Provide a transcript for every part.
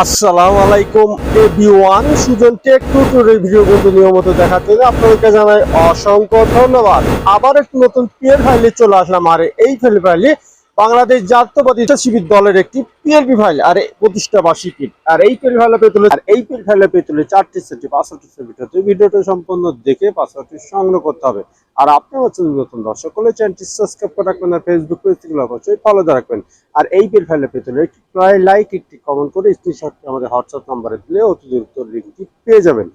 আসসালামু আলাইকুম everyone Sujan tech টুটুরের ভিডিও কিন্তু নিয়মিত দেখার জন্য আপনাদেরকে জানাই অসংখ্য ধন্যবাদ। আবার একটি নতুন পিয়ের ফাইলে চলে আসলাম, আর এই ফেল ফাইলে বাংলাদেশ জাতীয়বাদী শিবির দলের একটি পিএলপি ফাইল আর প্রতিষ্ঠা বার্ষিকী। আর এই পিএল ফাইলে পেতুলে আর এই পিএল ফাইলে পেতুলে চারটি সেটি পাঁচশোটি সেটি ভিডিওটা সম্পূর্ণ দেখে পাঁচশোটি সংগ্রহ করতে হবে। আর আপনি হচ্ছেন নতুন দর্শক হলে চ্যানেলটি সাবস্ক্রাইব করে রাখবেন, আর ফেসবুক পেজ পেজগুলো অবশ্যই ফলো দিয়ে রাখবেন। আর এই পিএল ফাইলে পেতে তুলে একটি প্রায় লাইক একটি কমেন্ট করে স্ক্রিনশটটি আমাদের হোয়াটসঅ্যাপ নাম্বারে দিলে অতি দ্রুত লিঙ্কটি পেয়ে যাবেন।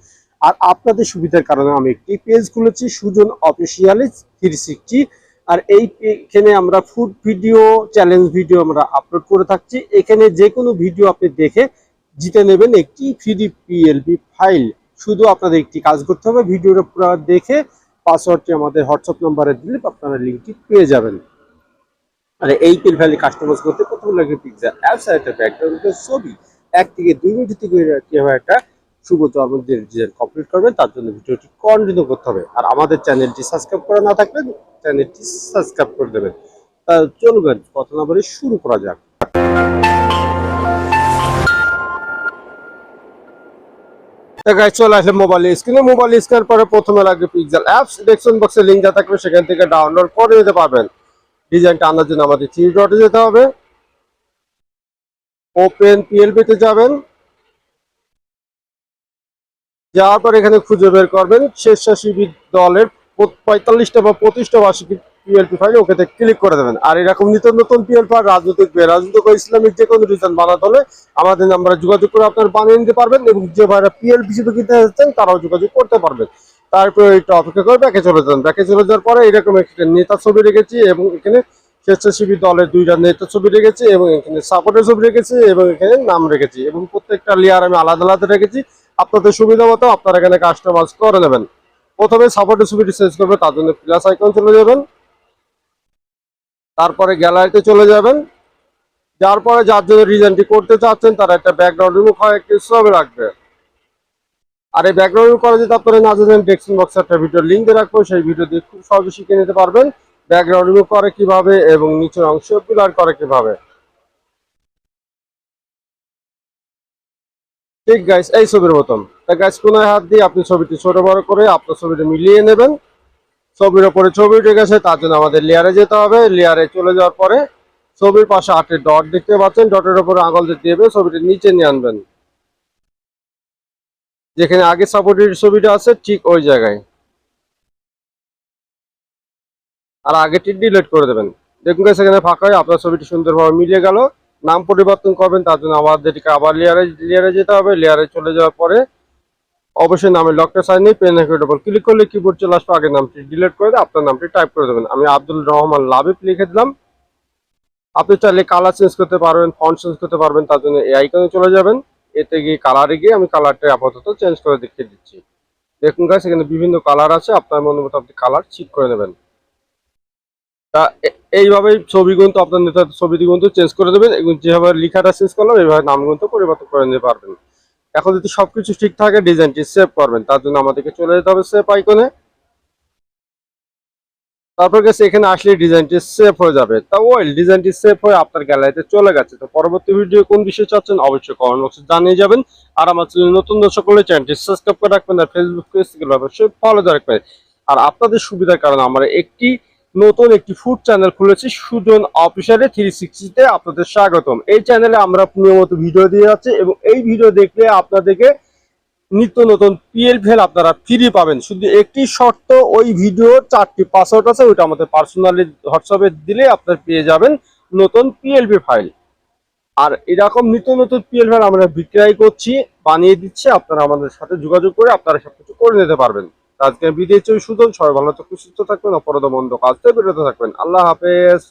আর আপনাদের সুবিধার কারণে আমি একটি পেজ খুলেছি, সুজন অফিসিয়ালি থ্রি সিক্সটি আর এই এখানে আমরা ফুড ভিডিও চ্যালেঞ্জ ভিডিও আমরা আপলোড করে থাকছি। এখানে যে কোনো ভিডিও আপনি দেখে জিতে নেবেন একটি ফ্রি পিএলপি ফাইল শুধু আপনাদের একটি কাজ করতে হবে ভিডিওটা পুরো দেখে পাসওয়ার্ডটি আমাদের হোয়াটসঅ্যাপ নাম্বারে দিলে আপনারা লিঙ্কটি পেয়ে যাবেন। আর এই পিল ভ্যালি কাস্টমাইজ করতে প্রথমে লাগে পিকচার অ্যাপস আর একটা ব্যাকগ্রাউন্ডের ছবি, এক থেকে দুই মিনিট থেকে কীভাবে একটা শুভ জন্মদিনের ডিজাইন কমপ্লিট করবেন তার জন্য ভিডিওটি কন্টিনিউ করতে হবে। আর আমাদের চ্যানেলটি সাবস্ক্রাইব করা না থাকলে চ্যানেলটি সাবস্ক্রাইব করে দেবেন। তা চলুন, কথা না বলে শুরু করা যাক। চলে মোবাইল মোবাইল পরে প্রথমে অ্যাপস বক্সে লিঙ্ক যা থাকবে, সেখান থেকে ডাউনলোড করে পারবেন। ডিজাইনটা আনার জন্য আমাদের যেতে হবে। ওপেন যাবেন। যাওয়ার পর এখানে খুঁজে বের করবেন, স্বেচ্ছাসেবী দলের পঁয়তাল্লিশটা বা পঁচিশটা বার্ষিকী পিএলপি ফাইল ওকে ক্লিক করে দেবেন। আর এরকম নিত্য নতুন পিএলপি আর রাজনৈতিক রাজনৈতিক ও ইসলামিক যে কোনো রিজন বানাতে হলে আমাদের নাম্বারে যোগাযোগ করে আপনারা বানিয়ে নিতে পারবেন এবং যে ভাইরা পিএলপি শুধু কিনতে যাচ্ছেন তারাও যোগাযোগ করতে পারবেন। তারপরে এটা অপেক্ষা করে ব্যাকে চলে যান। ব্যাকে চলে যাওয়ার পরে এরকম একটা নেতা ছবি রেখেছি এবং এখানে স্বেচ্ছাসেবী দলের দুইটা নেতা ছবি রেখেছি এবং এখানে সাপোর্টের ছবি রেখেছি এবং এখানে নাম রেখেছি এবং প্রত্যেকটা লেয়ার আমি আলাদা আলাদা রেখেছি। আপনাদের সুবিধা মতো আপনারা এখানে কাস্টমাইজ করে নেবেন। প্রথমে সাপোর্টের ছবিটি সেট করবে, তার জন্য প্লাস আইকন চলে যাবেন। তারপরে গ্যালারিতে চলে যাবেন। যার পরে যার জন্য ডিজাইনটি করতে চাচ্ছেন, তারা একটা ব্যাকগ্রাউন্ড রিমুভ হয় একটি ছবি রাখবে আর এই ব্যাকগ্রাউন্ড রিমুভ করা যদি আপনারা না জানেন ডেস্কশন বক্সে একটা ভিডিও লিঙ্ক দিয়ে রাখব, সেই ভিডিও দিয়ে খুব সহজে শিখে নিতে পারবেন। ব্যাকগ্রাউন্ড রিমুভ করে কীভাবে এবং নিচের অংশ ব্লার করে কীভাবে। ঠিক গাইস এই ছবির মতন। তা গাইস কোনো হাত দিয়ে আপনি ছবিটি ছোট বড় করে আপনার ছবিটা মিলিয়ে নেবেন। ছবির ওপরে ছবি উঠে গেছে, তার জন্য আমাদের লেয়ারে যেতে হবে। লেয়ারে চলে যাওয়ার পরে ছবির পাশে আটের ডট দেখতে পাচ্ছেন। ডটের উপরে আঙুল দিয়ে ছবিটি নিচে নিয়ে আনবেন। যেখানে আগে সাপোর্টের ছবিটা আছে, ঠিক ওই জায়গায়। আর আগেটি ডিলিট করে দেবেন। দেখুন ফাঁকা হয়ে আপনার ছবিটি সুন্দরভাবে মিলে গেল। নাম পরিবর্তন করবেন, তার জন্য আমাদেরকে আবার লেয়ারে লেয়ারে যেতে হবে লেয়ারে চলে যাওয়ার পরে অবশ্যই নামের লকটা সাইন নিয়ে পেন উপর ক্লিক করলে কিবোর্ড চলে আসবে আগের নামটি ডিলিট করে দিয়ে আপনার নামটি টাইপ করে দেবেন। আমি আব্দুল রহমান লাবিব লিখে দিলাম। আপনি চাইলে কালার চেঞ্জ করতে পারবেন ফন্ট চেঞ্জ করতে পারবেন, তার জন্য এই আইকনে চলে যাবেন। এতে গিয়ে কালারে গিয়ে আমি কালারটা আপাতত চেঞ্জ করে দেখিয়ে দিচ্ছি। দেখুন গাছ এখানে বিভিন্ন কালার আছে, আপনার মনে মতো আপনি কালার ঠিক করে নেবেন। তা এইভাবেই ছবি কিন্তু আপনার নেতার ছবি কিন্তু চেঞ্জ করে দেবেন এবং যেভাবে লেখাটা চেঞ্জ করলাম, এইভাবে নাম কিন্তু পরিবর্তন করে নিতে পারবেন। এখন যদি সবকিছু ঠিক থাকে ডিজাইনটি সেভ করবেন, তার জন্য আমাদেরকে চলে যেতে হবে সেভ আইকনে তারপর গেছে, এখানে আসলে ডিজাইনটি সেভ হয়ে যাবে। তা ওয়েল ডিজাইনটি সেভ হয়ে আপনার গ্যালারিতে চলে গেছে। তো পরবর্তী ভিডিও কোন বিষয়ে চাচ্ছেন, অবশ্যই কমেন্ট বক্সে জানিয়ে যাবেন। আর আমার চ্যানেল নতুন দর্শক হলে চ্যানেলটি সাবস্ক্রাইব করে রাখবেন, আর ফেসবুক পেজ থেকে অবশ্যই ফলো রাখবেন। আর আপনাদের সুবিধার কারণে আমরা একটি নতুন একটি ফুড চ্যানেল খুলেছি, সুজন অফিসারে থ্রি সিক্সটিতে আপনাদের স্বাগতম। এই চ্যানেলে আমরা নিয়মিত ভিডিও দিয়ে যাচ্ছি এবং এই ভিডিও দেখলে আপনাদেরকে নিত্য নতুন পিএল ফেল আপনারা ফ্রি পাবেন। শুধু একটি শর্ত, ওই ভিডিওর চারটি পাসওয়ার্ড আছে, ওইটা আমাদের পার্সোনালি হোয়াটসঅ্যাপে দিলে আপনারা পেয়ে যাবেন নতুন পিএলপি ফাইল আর এরকম নিত্য নতুন পিএল ফাইল আমরা বিক্রয় করছি, বানিয়ে দিচ্ছি, আপনারা আমাদের সাথে যোগাযোগ করে আপনারা সবকিছু করে নিতে পারবেন। আজকে বিদেশ সুদন সবাই ভালো থাকবেন, সুস্থ থাকবেন, অপরাধ বন্ধ কাজ বিরত থাকবেন। আল্লাহ হাফেজ।